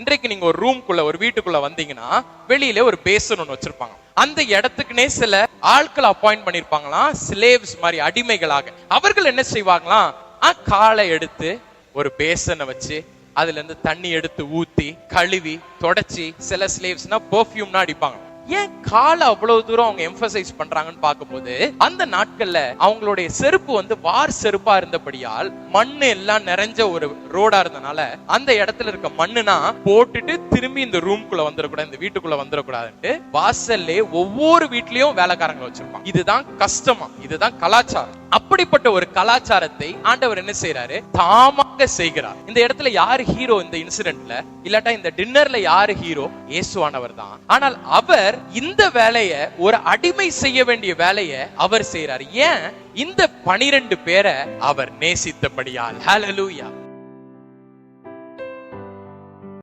இன்றைக்கு நீங்க ஒரு ரூம்குள்ள ஒரு வீட்டுக்குள்ள வந்தீங்கன்னா வெளியில ஒரு பேசன் ஒன்று வச்சிருப்பாங்க. அந்த இடத்துக்குனே சில ஆட்கள் அப்பாயிண்ட் பண்ணிருப்பாங்களாம் ஸ்லேவ்ஸ் மாதிரி அடிமைகளாக. அவர்கள் என்ன செய்வாங்களாம் காலை எடுத்து ஒரு பேசனை வச்சு அதுல இருந்து தண்ணி எடுத்து ஊத்தி கழுவி தொடச்சி சில ஸ்லேவ்ஸ்னா பெர்ஃப்யூம்னா அடிப்பாங்க. ஏன் காலை அவ்வளவு தூரம் அவங்க எம்பசைஸ் பண்றாங்கன்னு பார்க்கும்போது அந்த நாட்கள்ல அவங்களுடைய செருப்பு வந்து வார் செருப்பா இருந்தபடியால் மண்ணு எல்லாம் நிறைஞ்ச ஒரு ரோடா இருந்தனால அந்த இடத்துல இருக்க மண்ணுனா போட்டுட்டு திரும்பி இந்த ரூம்குள்ள வந்துடக்கூடாது இந்த வீட்டுக்குள்ள வந்துடக்கூடாதுன்ட்டு வாசல்லே ஒவ்வொரு வீட்லயும் வேலைக்காரங்க வச்சிருப்பாங்க. இதுதான் கஷ்டமா இதுதான் கலாச்சாரம். அப்படிப்பட்ட ஒரு கலாச்சாரத்தை ஆண்டவர் என்ன செய்யறாரு தாமாக செய்கிறார். இந்த இடத்துல யாரு ஹீரோ இந்த இன்சிடென்ட்ல இல்லாட்டா இந்த டின்னர்ல யாரு ஹீரோ இயேசுவானவர் தான். ஆனால் அவர் இந்த வேலையை ஒரு அடிமை செய்ய வேண்டிய வேலையை அவர் செய்யறாரு ஏன்? இந்த பனிரெண்டு பேரை அவர் நேசித்தபடியால். ஹலலூயா